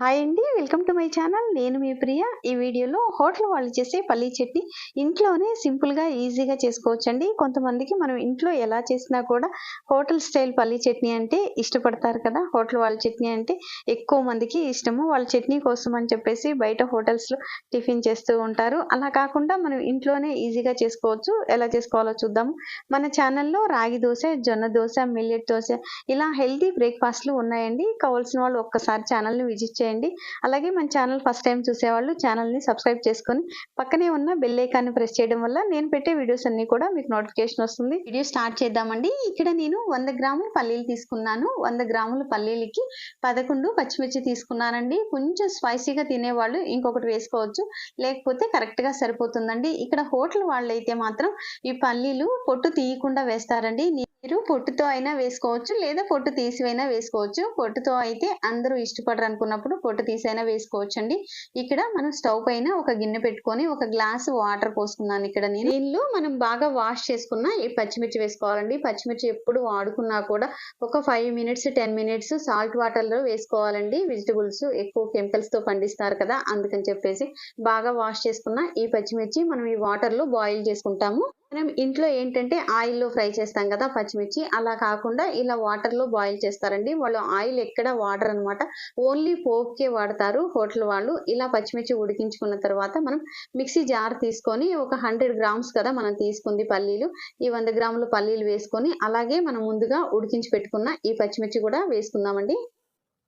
Hi అండి welcome to my channel నేను మీ ప్రియ. ఈ వీడియోలో హోటల్ వాళ్ళు చేసే పల్లీ చట్నీ ఇంట్లోనే సింపుల్గా ఈజీగా చేసుకోవచ్చండి. కొంతమందికి మనం ఇంట్లో ఎలా చేసినా కూడా హోటల్ స్టైల్ పల్లీ చట్నీ అంటే ఇష్టపడతారు కదా. హోటల్ వాళ్ళ చట్నీ అంటే ఎక్కువ మందికి ఇష్టము. వాళ్ళ చట్నీ కోసం అని చెప్పేసి బయట హోటల్స్లో టిఫిన్ చేస్తూ ఉంటారు. అలా కాకుండా మనం ఇంట్లోనే ఈజీగా చేసుకోవచ్చు. ఎలా చేసుకోవాలో చూద్దాము. మన ఛానల్లో రాగి దోశ జొన్న దోశ మిల్లెట్ దోశ ఇలా హెల్తీ బ్రేక్ఫాస్ట్లు ఉన్నాయండి. కావాల్సిన వాళ్ళు ఒక్కసారి ఛానల్ని విజిట్ చేయండి. అలాగే మన ఛానల్ ఫస్ట్ టైం చూసేవాళ్ళు ఛానల్ని సబ్స్క్రైబ్ చేసుకొని పక్కనే ఉన్న బెల్ ఐకాన్ని ప్రెస్ చేయడం వల్ల నేను పెట్టే వీడియోస్ అన్ని కూడా మీకు నోటిఫికేషన్ వస్తుంది. వీడియో స్టార్ట్ చేద్దామండి. ఇక్కడ నేను వంద గ్రాములు పల్లీలు తీసుకున్నాను. వంద గ్రాములు పల్లీలకి పదకొండు పచ్చిమిర్చి తీసుకున్నానండి. కొంచెం స్పైసీగా తినేవాళ్ళు ఇంకొకటి వేసుకోవచ్చు. లేకపోతే కరెక్ట్గా సరిపోతుందండి. ఇక్కడ హోటల్ వాళ్ళు అయితే మాత్రం ఈ పల్లీలు పొట్టు తీయకుండా వేస్తారండి. మీరు పొట్టుతో అయినా వేసుకోవచ్చు లేదా పొట్టు తీసివైనా వేసుకోవచ్చు. పొట్టుతో అయితే అందరూ ఇష్టపడరు అనుకున్నప్పుడు పొట్టు తీసైనా వేసుకోవచ్చు అండి ఇక్కడ మనం స్టవ్ పైన ఒక గిన్నె పెట్టుకొని ఒక గ్లాస్ వాటర్ పోసుకున్నాను ఇక్కడ నేను. దీనిలో మనం బాగా వాష్ చేసుకున్న ఈ పచ్చిమిర్చి వేసుకోవాలండి. పచ్చిమిర్చి ఎప్పుడు వాడుకున్నా కూడా ఒక five minutes ten minutes salt వాటర్లో వేసుకోవాలండి. వెజిటబుల్స్ ఎక్కువ కెమికల్స్తో పండిస్తారు కదా అందుకని చెప్పేసి బాగా వాష్ చేసుకున్న ఈ పచ్చిమిర్చి మనం ఈ వాటర్లో బాయిల్ చేసుకుంటాము. మనం ఇంట్లో ఏంటంటే ఆయిల్లో ఫ్రై చేస్తాం కదా పచ్చిమిర్చి. అలా కాకుండా ఇలా వాటర్లో బాయిల్ చేస్తారండి. వాళ్ళు ఆయిల్ ఎక్కడ వాటర్ అనమాట ఓన్లీ పోపుకే వాడతారు హోటల్ వాళ్ళు. ఇలా పచ్చిమిర్చి ఉడికించుకున్న తర్వాత మనం మిక్సీ జార్ తీసుకొని ఒక హండ్రెడ్ గ్రామ్స్ కదా మనం తీసుకుంది పల్లీలు. ఈ వంద గ్రాములు పల్లీలు వేసుకొని అలాగే మనం ముందుగా ఉడికించి పెట్టుకున్న ఈ పచ్చిమిర్చి కూడా వేసుకుందామండి.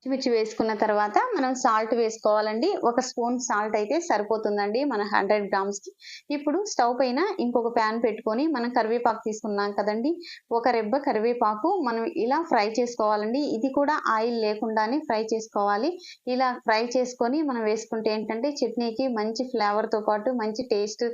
పచ్చిమిర్చి వేసుకున్న తర్వాత మనం సాల్ట్ వేసుకోవాలండి. ఒక స్పూన్ సాల్ట్ అయితే సరిపోతుందండి మన హండ్రెడ్ గ్రామ్స్కి ఇప్పుడు స్టవ్ పైన ఇంకొక ప్యాన్ పెట్టుకొని మనం కరివేపాకు తీసుకున్నాం కదండి. ఒక రెబ్బ కరివేపాకు మనం ఇలా ఫ్రై చేసుకోవాలండి. ఇది కూడా ఆయిల్ లేకుండానే ఫ్రై చేసుకోవాలి. ఇలా ఫ్రై చేసుకొని మనం వేసుకుంటే ఏంటంటే చట్నీకి మంచి ఫ్లేవర్తో పాటు మంచి టేస్ట్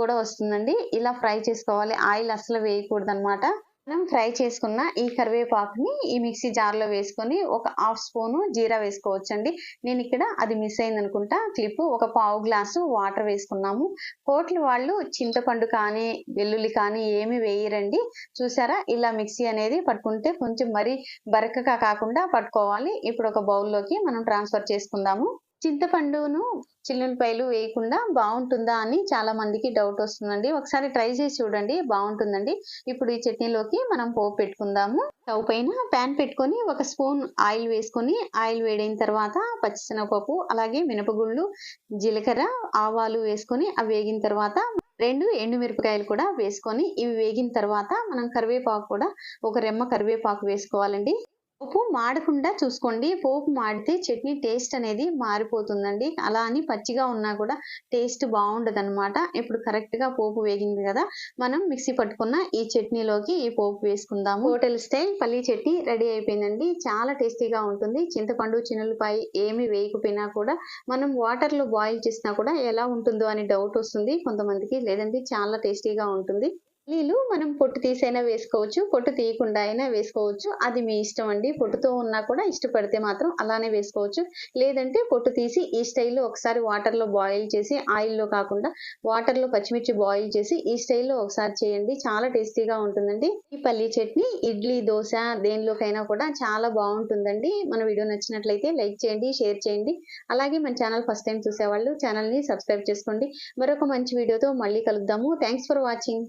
కూడా వస్తుందండి. ఇలా ఫ్రై చేసుకోవాలి. ఆయిల్ అసలు వేయకూడదు అనమాట మనం ఫ్రై చేసుకున్న ఈ కరివేపాకుని ఈ మిక్సీ జార్లో వేసుకొని ఒక హాఫ్ స్పూను జీరా వేసుకోవచ్చండి. నేను ఇక్కడ అది మిస్ అయింది అనుకుంటా క్లిప్ ఒక పావు గ్లాసు వాటర్ వేసుకున్నాము. హోటల్ వాళ్ళు చింతపండు కానీ వెల్లుల్లి కానీ ఏమి వేయరండి. చూసారా? ఇలా మిక్సీ అనేది పట్టుకుంటే కొంచెం మరీ బరకగా కాకుండా పట్టుకోవాలి. ఇప్పుడు ఒక బౌల్లోకి మనం ట్రాన్స్ఫర్ చేసుకుందాము. చింతపండును చిల్లుల్లిపాయలు వేయకుండా బాగుంటుందా అని చాలా మందికి డౌట్ వస్తుందండి. ఒకసారి ట్రై చేసి చూడండి బాగుంటుందండి. ఇప్పుడు ఈ చట్నీలోకి మనం పోపు పెట్టుకుందాము. స్టవ్ పైన ప్యాన్ పెట్టుకొని ఒక స్పూన్ ఆయిల్ వేసుకొని ఆయిల్ వేడైన తర్వాత పచ్చిశనగపప్పు అలాగే మినపగుళ్ళు జీలకర్ర ఆవాలు వేసుకొని అవి వేగిన తర్వాత రెండు ఎండుమిరపకాయలు కూడా వేసుకొని ఇవి వేగిన తర్వాత మనం కరివేపాకు కూడా ఒక రెమ్మ కరివేపాకు వేసుకోవాలండి. పోపు మాడకుండా చూసుకోండి. పోపు మాడితే చట్నీ టేస్ట్ అనేది మారిపోతుందండి. అలా అని పచ్చిగా ఉన్నా కూడా టేస్ట్ బాగుండదు అనమాట ఇప్పుడు కరెక్ట్గా పోపు వేగింది కదా. మనం మిక్సీ పట్టుకున్న ఈ చట్నీలోకి ఈ పోపు వేసుకుందాము. హోటల్ స్టైల్ పల్లీ చట్నీ రెడీ అయిపోయిందండి. చాలా టేస్టీగా ఉంటుంది. చింతపండు చిన్నులపాయ ఏమి వేయకపోయినా కూడా మనం వాటర్లో బాయిల్ చేసినా కూడా ఎలా ఉంటుందో అని డౌట్ వస్తుంది. కొంతమందికి లేదంటే చాలా టేస్టీగా ఉంటుంది. పల్లీలు మనం పొట్టు తీసైనా వేసుకోవచ్చు పొట్టు తీయకుండా అయినా వేసుకోవచ్చు. అది మీ ఇష్టం అండి. పొట్టుతో ఉన్నా కూడా ఇష్టపడితే మాత్రం అలానే వేసుకోవచ్చు. లేదంటే పొట్టు తీసి ఈ స్టైల్లో ఒకసారి వాటర్లో బాయిల్ చేసి ఆయిల్లో కాకుండా వాటర్లో పచ్చిమిర్చి బాయిల్ చేసి ఈ స్టైల్లో ఒకసారి చేయండి. చాలా టేస్టీగా ఉంటుందండి. ఈ పల్లీ చట్నీ ఇడ్లీ దోశ దేనిలోకైనా కూడా చాలా బాగుంటుందండి. మన వీడియో నచ్చినట్లయితే లైక్ చేయండి షేర్ చేయండి. అలాగే మన ఛానల్ ఫస్ట్ టైం చూసేవాళ్ళు ఛానల్ని సబ్స్క్రైబ్ చేసుకోండి. మరొక మంచి వీడియోతో మళ్ళీ కలుద్దాము. Thanks for watching.